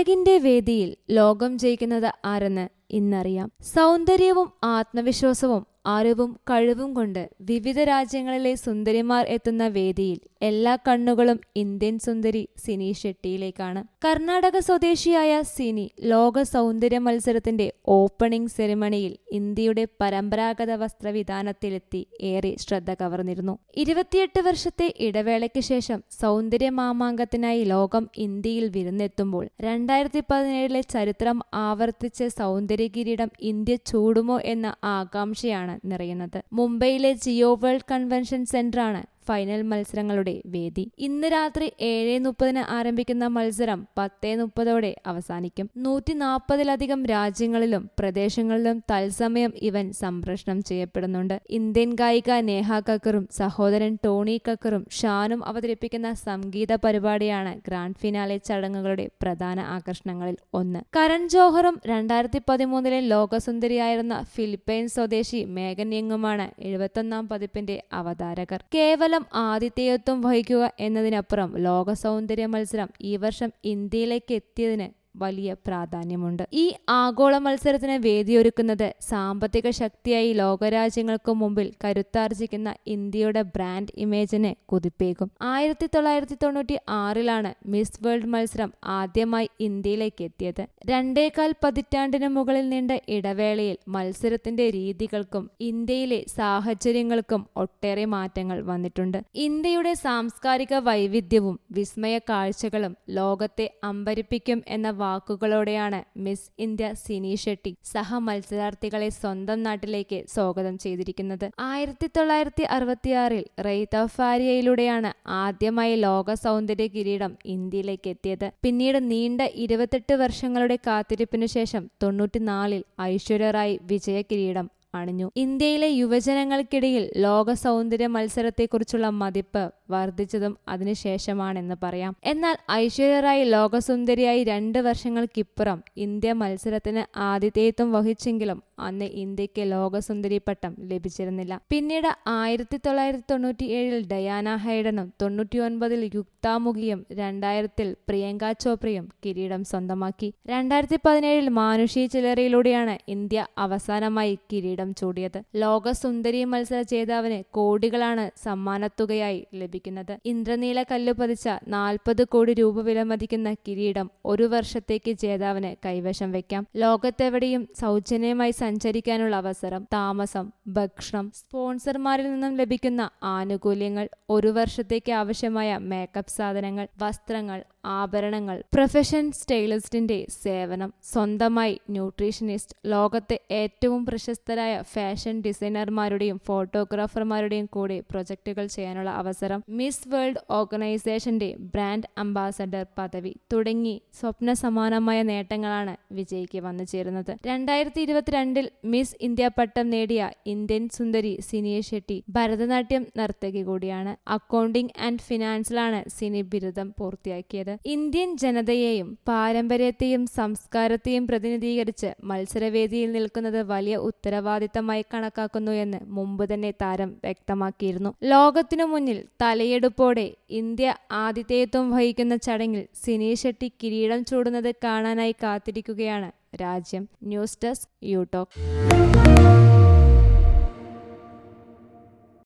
അഴകിന്റെ വേദിയിൽ ലോകം ജയിക്കുന്നത് ആരെന്ന് ഇന്നറിയാം. സൗന്ദര്യവും ആത്മവിശ്വാസവും അറിവും കഴിവും കൊണ്ട് വിവിധ രാജ്യങ്ങളിലെ സുന്ദരിമാർ എത്തുന്ന വേദിയിൽ എല്ലാ കണ്ണുകളും ഇന്ത്യൻ സുന്ദരി സിനി ഷെട്ടിയിലേക്കാണ്. കർണാടക സ്വദേശിയായ സിനി ലോക സൗന്ദര്യ മത്സരത്തിന്റെ ഓപ്പണിംഗ് സെറിമണിയിൽ ഇന്ത്യയുടെ പരമ്പരാഗത വസ്ത്രവിധാനത്തിലെത്തി ഏറെ ശ്രദ്ധ കവർന്നിരുന്നു. ഇരുപത്തിയെട്ട് വർഷത്തെ ഇടവേളയ്ക്ക് ശേഷം സൗന്ദര്യ മാമാങ്കത്തിനായി ലോകം ഇന്ത്യയിൽ വിരുന്നെത്തുമ്പോൾ രണ്ടായിരത്തി പതിനേഴിലെ ചരിത്രം ആവർത്തിച്ച് സൗന്ദര്യ കിരീടം ഇന്ത്യ ചൂടുമോ എന്ന ആകാംക്ഷയാണ് നിറയുന്നത്. മുംബൈയിലെ ജിയോ വേൾഡ് കൺവെൻഷൻ സെന്ററാണ് ഫൈനൽ മത്സരങ്ങളുടെ വേദി. ഇന്ന് രാത്രി ഏഴ് മുപ്പതിന് ആരംഭിക്കുന്ന മത്സരം പത്തേ മുപ്പതോടെ അവസാനിക്കും. നൂറ്റി നാൽപ്പതിലധികം രാജ്യങ്ങളിലും പ്രദേശങ്ങളിലും തത്സമയം ഇവൻ സംപ്രേഷണം ചെയ്യപ്പെടുന്നുണ്ട്. ഇന്ത്യൻ ഗായിക നേഹ കക്കറും സഹോദരൻ ടോണി കക്കറും ഷാനും അവതരിപ്പിക്കുന്ന സംഗീത പരിപാടിയാണ് ഗ്രാൻഡ് ഫിനാലെ ചടങ്ങുകളുടെ പ്രധാന ആകർഷണങ്ങളിൽ ഒന്ന്. കരൺ ജോഹറും രണ്ടായിരത്തി പതിമൂന്നിലെ ലോകസുന്ദരിയായിരുന്ന ഫിലിപ്പൈൻ സ്വദേശി മേഗൻ യങ്ങുമാണ് എഴുപത്തൊന്നാം പതിപ്പിന്റെ അവതാരകർ. കേവലം ആതിഥേയത്വം വഹിക്കുക എന്നതിനപ്പുറം ലോക സൗന്ദര്യ മത്സരം ഈ വർഷം ഇന്ത്യയിലേക്ക് എത്തിയതിന് വലിയ പ്രാധാന്യമുണ്ട്. ഈ ആഗോള മത്സരത്തിന് വേദിയൊരുക്കുന്നത് സാമ്പത്തിക ശക്തിയായി ലോകരാജ്യങ്ങൾക്ക് മുമ്പിൽ കരുത്താർജിക്കുന്ന ഇന്ത്യയുടെ ബ്രാൻഡ് ഇമേജിനെ കുതിപ്പേകും. ആയിരത്തി തൊള്ളായിരത്തി തൊണ്ണൂറ്റി ആറിലാണ് മിസ് വേൾഡ് മത്സരം ആദ്യമായി ഇന്ത്യയിലേക്ക് എത്തിയത്. രണ്ടേകാൽ പതിറ്റാണ്ടിന് മുകളിൽ നീണ്ട ഇടവേളയിൽ മത്സരത്തിന്റെ രീതികൾക്കും ഇന്ത്യയിലെ സാഹചര്യങ്ങൾക്കും ഒട്ടേറെ മാറ്റങ്ങൾ വന്നിട്ടുണ്ട്. ഇന്ത്യയുടെ സാംസ്കാരിക വൈവിധ്യവും വിസ്മയ കാഴ്ചകളും ലോകത്തെ അമ്പരിപ്പിക്കും എന്ന വാക്കുകളോടെയാണ് മിസ് ഇന്ത്യ സിനി ഷെട്ടി സഹ മത്സരാർത്ഥികളെ സ്വന്തം നാട്ടിലേക്ക് സ്വാഗതം ചെയ്തിരിക്കുന്നത്. ആയിരത്തി തൊള്ളായിരത്തി അറുപത്തിയാറിൽ റെയ്തഫാരിയയിലൂടെയാണ് ആദ്യമായി ലോക സൗന്ദര്യ കിരീടം ഇന്ത്യയിലേക്ക് എത്തിയത്. പിന്നീട് നീണ്ട ഇരുപത്തെട്ട് വർഷങ്ങളുടെ കാത്തിരിപ്പിനു ശേഷം തൊണ്ണൂറ്റിനാലിൽ ഐശ്വര്യ റായ് വിജയ കിരീടം അണിഞ്ഞു. ഇന്ത്യയിലെ യുവജനങ്ങൾക്കിടയിൽ ലോക സൗന്ദര്യ മത്സരത്തെക്കുറിച്ചുള്ള മതിപ്പ് വർദ്ധിച്ചതും അതിനുശേഷമാണെന്ന് പറയാം. എന്നാൽ ഐശ്വര്യറായി ലോകസുന്ദരിയായി രണ്ട് വർഷങ്ങൾക്കിപ്പുറം ഇന്ത്യ മത്സരത്തിന് ആതിഥേയത്വം വഹിച്ചെങ്കിലും അന്ന് ഇന്ത്യയ്ക്ക് ലോകസുന്ദരി പട്ടം ലഭിച്ചിരുന്നില്ല. പിന്നീട് ആയിരത്തി തൊള്ളായിരത്തി തൊണ്ണൂറ്റി ഏഴിൽ ഡയാന ഹൈഡനും തൊണ്ണൂറ്റി ഒൻപതിൽ യുക്താമുഖിയും രണ്ടായിരത്തിൽ പ്രിയങ്ക ചോപ്രയും കിരീടം സ്വന്തമാക്കി. രണ്ടായിരത്തി പതിനേഴിൽ മാനുഷി ചിലറിയിലൂടെയാണ് ഇന്ത്യ അവസാനമായി കിരീടം ചൂടിയത്. ലോകസുന്ദരി മത്സര ജേതാവിന് കോടികളാണ് സമ്മാനത്തുകയായി ലഭിക്കുന്നത്. ഇന്ദ്രനീല കല്ല് പതിച്ച നാൽപ്പത് കോടി രൂപ വിലമതിക്കുന്ന കിരീടം ഒരു വർഷത്തേക്ക് ജേതാവിന് കൈവശം വെക്കാം. ലോകത്തെവിടെയും സൗജന്യമായി സഞ്ചരിക്കാനുള്ള അവസരം താമസം ഭക്ഷണം സ്പോൺസർമാരിൽ നിന്നും ലഭിക്കുന്ന ആനുകൂല്യങ്ങൾ ഒരു വർഷത്തേക്ക് ആവശ്യമായ മേക്കപ്പ് സാധനങ്ങൾ വസ്ത്രങ്ങൾ ആഭരണങ്ങൾ പ്രൊഫഷൻ സ്റ്റൈലിസ്റ്റിന്റെ സേവനം സ്വന്തമായി ന്യൂട്രീഷനിസ്റ്റ് ലോകത്തെ ഏറ്റവും പ്രശസ്തരായ ഫാഷൻ ഡിസൈനർമാരുടെയും ഫോട്ടോഗ്രാഫർമാരുടെയും കൂടെ പ്രൊജക്ടുകൾ ചെയ്യാനുള്ള അവസരം മിസ് വേൾഡ് ഓർഗനൈസേഷന്റെ ബ്രാൻഡ് അംബാസഡർ പദവി തുടങ്ങി സ്വപ്ന സമാനമായ നേട്ടങ്ങളാണ് വിജയ്ക്ക് വന്നു ചേരുന്നത്. രണ്ടായിരത്തി ഇരുപത്തിരണ്ടിൽ മിസ് ഇന്ത്യ പട്ടം നേടിയ ഇന്ത്യൻ സുന്ദരി സിനിയ ഷെട്ടി ഭരതനാട്യം നർത്തകി കൂടിയാണ്. അക്കൗണ്ടിംഗ് ആൻഡ് ഫിനാൻസിലാണ് സിനി ബിരുദം പൂർത്തിയാക്കിയത്. ഇന്ത്യൻ ജനതയെയും പാരമ്പര്യത്തെയും സംസ്കാരത്തെയും പ്രതിനിധീകരിച്ച് മത്സരവേദിയിൽ നിൽക്കുന്നത് വലിയ ഉത്തരവാദിത്തമായി കണക്കാക്കുന്നു എന്ന് മുമ്പ് തന്നെ താരം വ്യക്തമാക്കിയിരുന്നു. ലോകത്തിനു മുന്നിൽ തലയെടുപ്പോടെ ഇന്ത്യ ആതിഥേയത്വം വഹിക്കുന്ന ചടങ്ങിൽ സിനി ഷെട്ടി കിരീടം ചൂടുന്നത് കാണാനായി കാത്തിരിക്കുകയാണ്. രാജ്യം ന്യൂസ് ഡെസ്ക് യൂടോക്ക്